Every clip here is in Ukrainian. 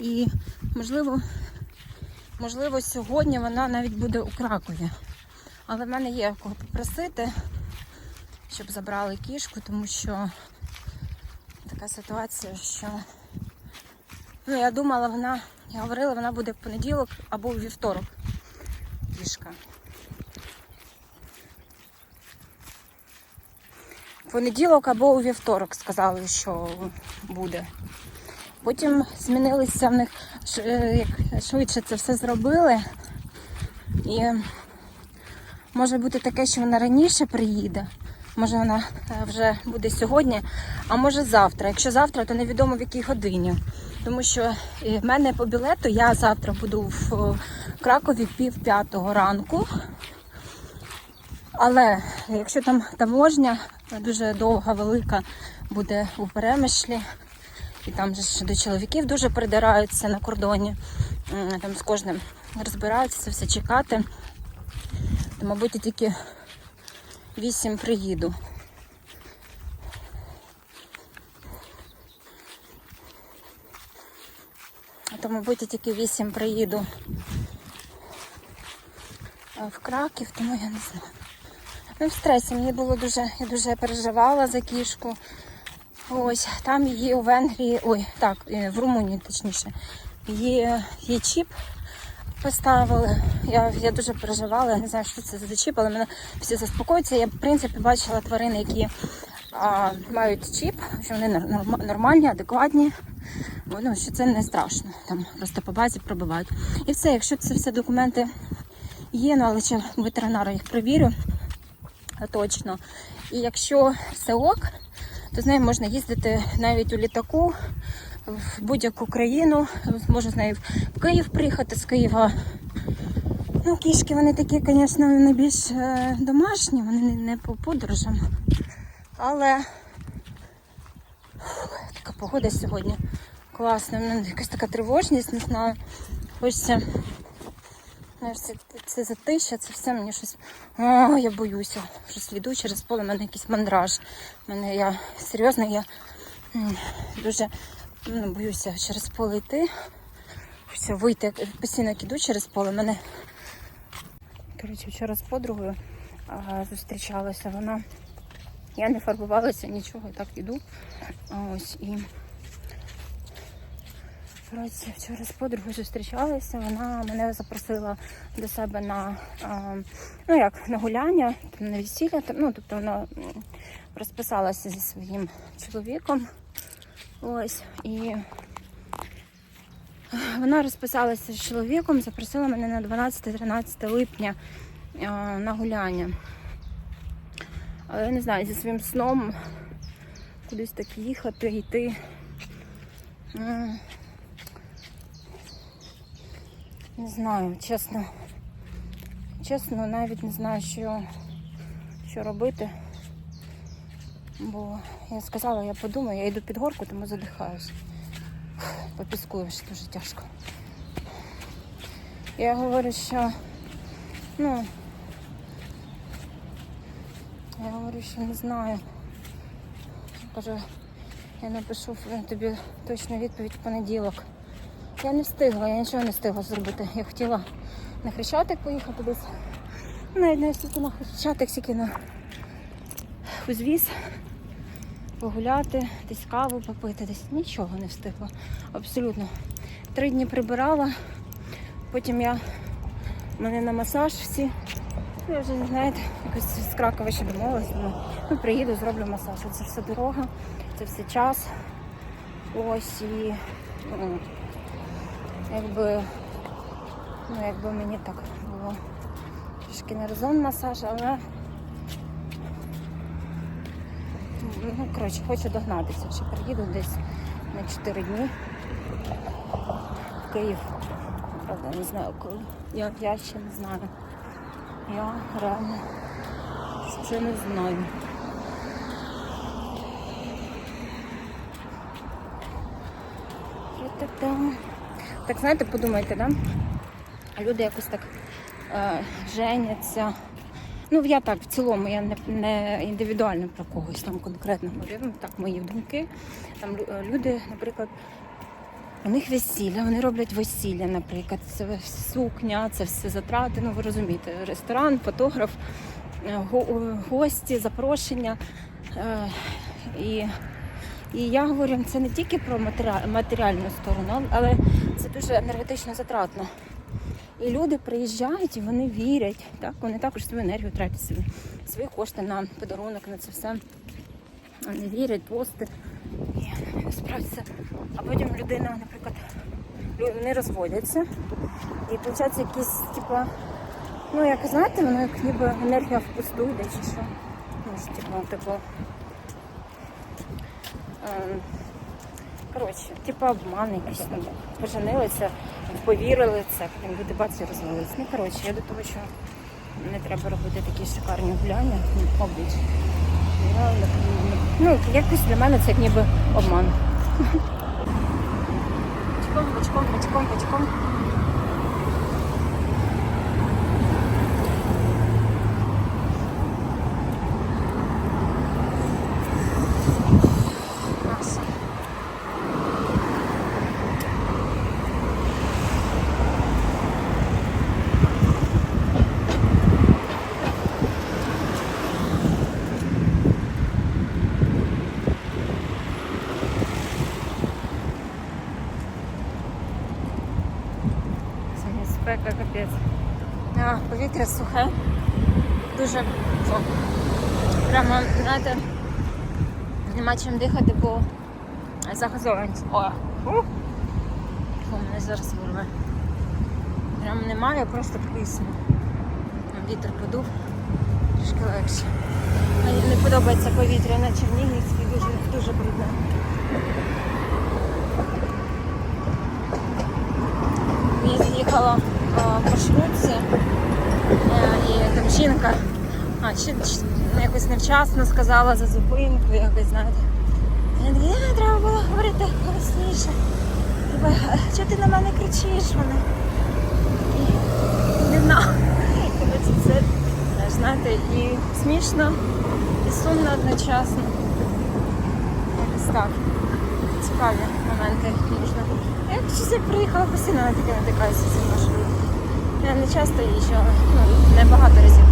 І можливо, можливо, сьогодні вона навіть буде у Кракові. Але в мене є кого попросити, щоб забрали кішку, тому що така ситуація, що ну, я думала, вона, я говорила, вона буде в понеділок або у вівторок. Кішка. В понеділок або у вівторок сказали, що буде. Потім змінилися в них е, як швидше це все зробили. І може бути таке, що вона раніше приїде. Може вона е, вже буде сьогодні, а може завтра. Якщо завтра, то невідомо в якій годині. Тому що е, в мене по білету я завтра буду в Кракові пів п'ятого ранку. Але якщо там таможня дуже довга, велика буде у перемишлі, і там же ж до чоловіків дуже придираються на кордоні, там з кожним розбираються, це все чекати, то, мабуть, я тільки вісім приїду. То, мабуть, я тільки вісім приїду е, в Краків, тому я не знаю. Ну, в стресі мені було дуже, я дуже переживала за кішку. Ось, там її у Венгрії, ой, так, е, в Румунії точніше, є, є чіп поставили. Я, я дуже переживала, я не знаю, що це за чіп, але мене всі заспокоюються. Я, в принципі, бачила тварини, які а, мають чіп, що вони нормальні, адекватні. Ну, що це не страшно. Там просто по базі пробивають. І все, якщо це все документи є, ну але ще ветеринара їх перевірю а, точно. І якщо все ок, то з нею можна їздити навіть у літаку в будь-яку країну. Можна з нею в Київ приїхати з Києва. Ну, кішки вони такі, звісно, не більш е, домашні, вони не, по подорожам. Але така погода сьогодні класна. У мене якась така тривожність, не знаю. Хочеться. Знаєш, це, це затища, це все мені щось. О, я боюся. Щось йду через поле, в мене якийсь мандраж. У мене я серйозно, я дуже ну, боюся через поле йти. Хочеться вийти, постійно як іду через поле. Мене коротше, вчора з подругою а, зустрічалася. Вона. Я не фарбувалася нічого, так іду. Ось і. Коротше, вчора з подругою зустрічалися, вона мене запросила до себе на, ну як, на гуляння, там, на весілля. там, Ну, тобто вона розписалася зі своїм чоловіком. Ось. І вона розписалася з чоловіком, запросила мене на 12-13 липня на гуляння. Але я не знаю, зі своїм сном кудись так їхати, йти. Не знаю, чесно. Чесно, навіть не знаю, що, що робити. Бо я сказала, я подумаю, я йду під горку, тому задихаюсь. По піску дуже тяжко. Я говорю, що ну я говорю, що не знаю. Кажу, я напишу тобі точну відповідь в понеділок. Я не встигла, я нічого не встигла зробити. Я хотіла на Хрещатик поїхати десь. Навіть не стільки на Хрещатик, стільки на узвіз погуляти, десь каву попити, десь нічого не встигла. Абсолютно. Три дні прибирала, потім я мене на масаж всі. Ну, Я вже знаєте, якось з Кракова ще домовилася. Ну, приїду, зроблю масаж. Це все дорога, це все час. Ось і ну, якби, ну, якби мені так було трішки не резон масаж, але ну, коротше, хочу догнатися. Ще приїду десь на 4 дні в Київ. Правда, не знаю коли. Я, я ще не знаю. Я реально ще не знаю. Та-та-та. Так знаєте, подумайте, да? Люди якось так е, женяться. Ну, я так в цілому, я не, не індивідуально про когось там конкретно говорю. Ну, так, мої думки. Там е, люди, наприклад, У них весілля, вони роблять весілля, наприклад, це сукня, це все затрати. Ну ви розумієте, ресторан, фотограф, е, го- гості, запрошення. Е, І, і я говорю, це не тільки про матеріа- матеріальну сторону, але це дуже енергетично затратно. І люди приїжджають і вони вірять. Так? Вони також свою енергію тратять свої, свої кошти на подарунок, на це все. Вони вірять, пости. І це. А потім людина, наприклад, вони розводяться. І виходить якісь, типу, ну як знаєте, воно як ніби енергія впусту йде чи що. Ну, типу, типу. Коротше, типу обман якийсь. Поженилися, повірили це, потім люди бачили, розвалилися. Ну, коротше, я до того, що не треба робити такі шикарні гуляння, ну, мабуть. Ну, якось для мене це як ніби обман. Бочком, бачком, бочком, бачком. Клас. Сьогодні спека капець. А, повітря сухе. Дуже прямо, знаєте, нема чим дихати, бо загазованість. О! Фу, мене зараз вирве. Прям немає, просто кисну. Вітер подув, трішки легше. Мені не подобається повітря на Чернігівській, дуже, дуже брудне. Я заїхала а, в маршрутці, е, і там жінка а, чи, чи, ну, якось невчасно сказала за зупинку, якось, знаєте. Я «Е, треба було говорити голосніше. Чого ти на мене кричиш? Вона. Знаю. Це, е, знаєте, і смішно, і сумно одночасно. Якось так. Цікаві моменти можна. Я щось як приїхала постійно на таке натикаюся цим маршрутом. Я не часто їжджала, ну, не багато разів.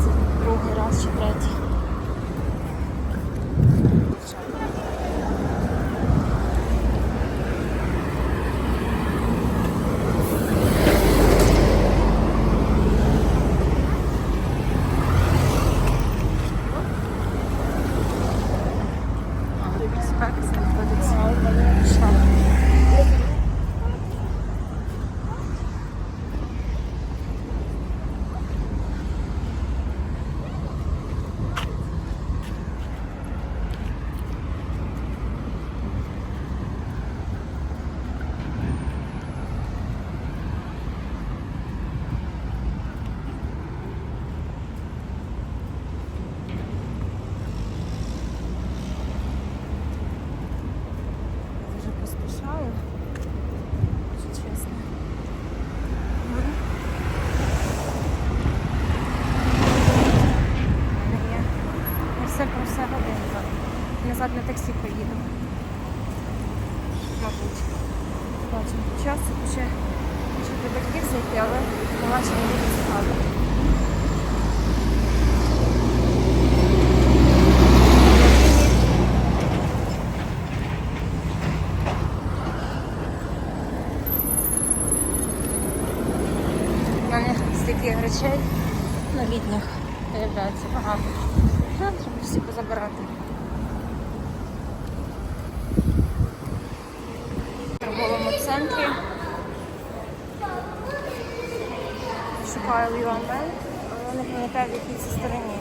Це другий раз чи третій. Спека знаходиться. Шах. Дуже поспішаю, якщо чесно. Мгм. У мене є на все про все годинка. Назад на таксі поїду. Мабуть. Бачимо по часу, ще, до батьків зайти, але побачимо буде цікаво. У мене стільки речей ну, літніх виявляється багато. Треба всі позабирати. В центрі. Шукаю Ліомель, але не пам'ятаю в якій це стороні.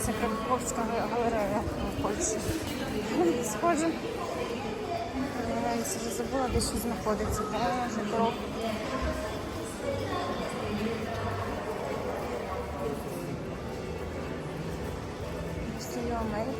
Це Краківська галерея в Польщі. Схоже. Я вже забула, де що знаходиться. Кров. Oh All right.